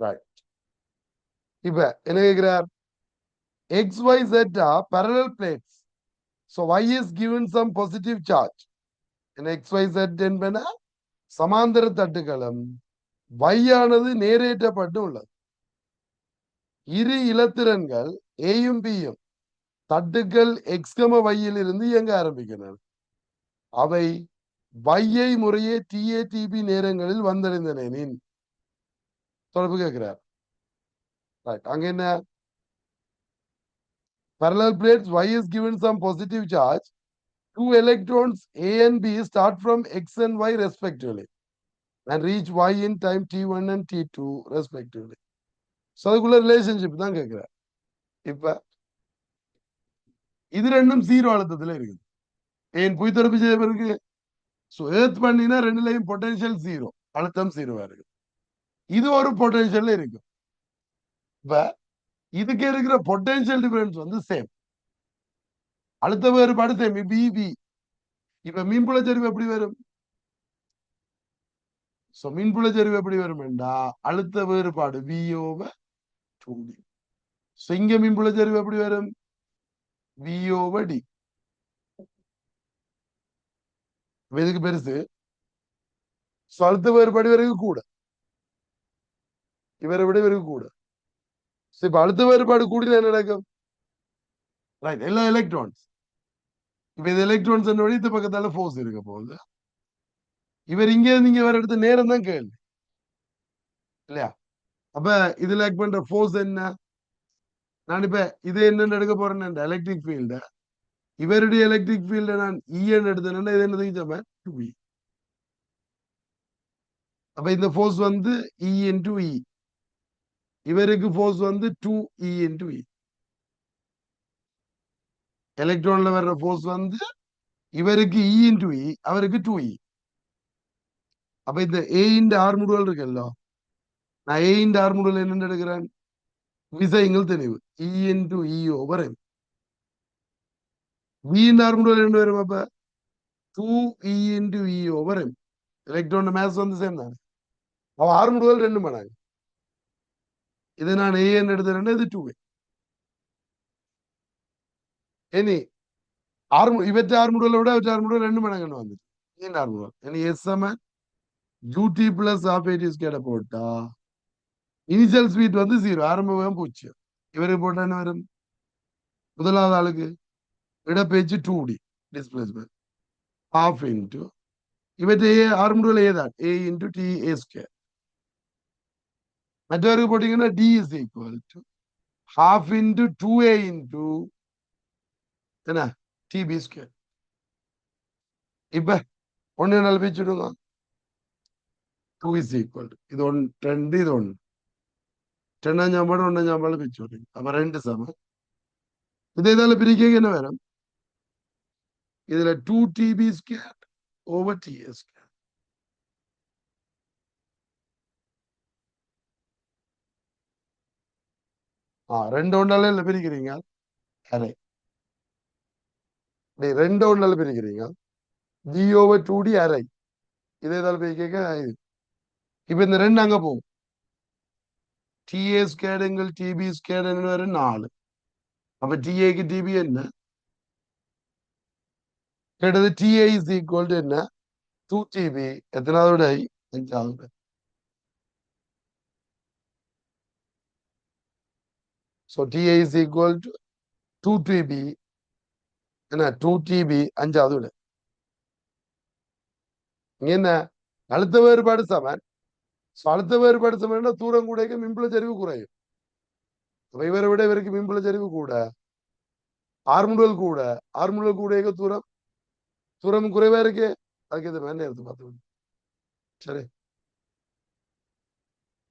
Right இப்ப என்ன கேட்கிறார் X Y set parallel plates so Y is given some positive charge என்ன X Y set என்பன? சமாந்தர தட்டுகளும் வையானது நேரேற்றப்பட்டு உள்ளது. இரு இலத்திரன்கள் ஏயும் பியும் தட்டுக்கள் எக்ஸ்கம வையில் இருந்து இயங்க ஆரம்பிக்கின்றன. அவை வையை முறையே டிஏடிபி நேரங்களில் வந்தடைந்தன தொடர்பு கேட்கிறார் Right. அங்க என்ன parallel plates y is given some positive charge two electrons a and b start from x and y respectively and reach y in time t1 and t2 respectively so அதுக்குள்ள ரிலேஷன்ஷிப் தான் கேட்கிறார் இப்ப இது ரெண்டும் zero அழுத்தத்துல இருக்குது ஏன் புய் தொடர்பு செய்ய பிறகு ஸோ ஏர்த் பண்ணினா ரெண்டுலையும் பொட்டன்ஷியல் ஜீரோ அழுத்தம் ஜீரோவா இருக்கு இது ஒரு பொட்டன்ஷியல் இருக்கும் இப்ப இதுக்கு இருக்கிற பொட்டன்ஷியல் டிஃபரன்ஸ் வந்து சேம் அழுத்த வேறுபாடு சேம் பிபி இப்ப மீன்புல சரிவு எப்படி வரும்? சோ மீன்புல சரிவு எப்படி வரும் என்றா அழுத்த வேறுபாடு விஓவ டூடி சோ இங்க மீன்புல சரிவு எப்படி வரும்? விஓவ டி இதுக்கு பெருசு. சோ அழுத்த வேறுபாடு வரைக்கும் கூட. இவரை விட இவருக்கு கூட So, இப்ப அடுத்த வேறுபாடு கூடினா என்ன நடக்கும் ரைட் எல்லா எலக்ட்ரான்ஸ் இப்ப இந்த எலக்ட்ரான்ஸ் இந்த பக்கத்தால ஃபோர்ஸ் இருக்க போகுது இவர் இங்க இருந்து இங்க வர எடுத்த நேரம் தான் கேள்வி இல்லையா அப்ப இதுல ஆக்ட் பண்ற ஃபோர்ஸ் என்ன நான் இப்ப இது என்னன்னு எடுக்க போறேன்னு எலக்ட்ரிக் ஃபீல்ட இவருடைய எலக்ட்ரிக் ஃபீல்ட நான் இஎன் எடுத்தேன்னா இது என்ன சம டு இ அப்ப இந்த ஃபோர்ஸ் வந்து இஎன் டு இ இவருக்கு ஃபோர்ஸ் வந்து டூ இ இன்டு இ எலக்ட்ரான்ல வர்ற ஃபோர்ஸ் வந்து இவருக்கு இ இன்டு இ அவருக்கு டூ இ e. அப்ப இந்த ஏ இன்டு ஆர் முடிவல் இருக்குல்ல? நான் ஏ இன்டு ஆர் முடிவல் என்னன்னு எடுக்கிறேன்? விசைங்கள் தெளிவு. E into E over M V into R முடிவல் என்ன வரும் அப்ப? Two E into E over M electron mass வந்து சேம் தானே? அவன் ஆறு முடிவல் ரெண்டு மடங்கு இது நான் ஏன்னு எடுத்துறேன்னா இது டூவே இனி ஆறு இவற்றை ஆறு முடிவலை விட இவற்றை ஆறு முடிவல் ரெண்டு மடங்குன்னு வந்துச்சு ஏன் ஆறு முடிவல் இனி எஸ் சம யூடி பிளஸ் ஆஃப் எயிட்டிஸ் போட்டா இனிஷியல் ஸ்வீட் வந்து ஜீரோ ஆரம்பம் வேகம் பூஜ்ஜியம் இவருக்கு போட்டா என்ன வரும் முதலாவது ஆளுக்கு இடப்பேச்சு two T displacement half into இவற்றை ஆறு முடிவல் ஏதான் A into T A square மற்றவருக்கு போட்டீங்கன்னா T is equal to half into two A into என்ன டிபி ஸ்கொயர் இப்ப ஒன்னு நாள் பிரிச்சுடுங்க டூ இஸ் ஈக்குவல் இது ஒன் ரெண்டு இது ஒன்று ரெண்டாம் சாம்பாடு ஒன்றாம் சாம்பாடு பிரிச்சு விடுங்க அப்ப ரெண்டு சமம் இது இதால பிரிக்க என்ன வேணும் இதுல two DP square over DS ரெண்டு ஒன்றால இல்லை பிரிக்கிறீங்க? அரை டேய் ரெண்டு ஒன்றால பிரிக்கிறீங்க? ஜி ஓவர் டூ டி அரை இதே தால் கேட்க? இது. இப்போ இந்த ரெண்டு அங்கே போகும். டிஏ ஸ்கேடுங்கள் டிபி ஸ்கேடுன்னு வரும் நாலு. அப்போ டிஏக்கு டிபி என்ன? கேட்டது டிஏ இஸ் ஈக்குவல் டு என்ன? டூ டிபி எத்தனாவது விட? அஞ்சாவது so DA is equal to two DP என்ன? டூ டிபி அஞ்சாவது விட இங்க என்ன? அழுத்த வேறுபாடு சமன். ஸோ அழுத்த வேறுபாடு சமன் தூரம் கூட மின்புல சரிவு குறையும். அப்ப இவரை விட இவருக்கு மின்புல சரிவு கூட. ஆர்முடல் கூட. ஆர்முடல் கூட தூரம்? தூரம் குறைவா இருக்கு? அதுக்கு இது மேலே எடுத்து பார்த்து சரி.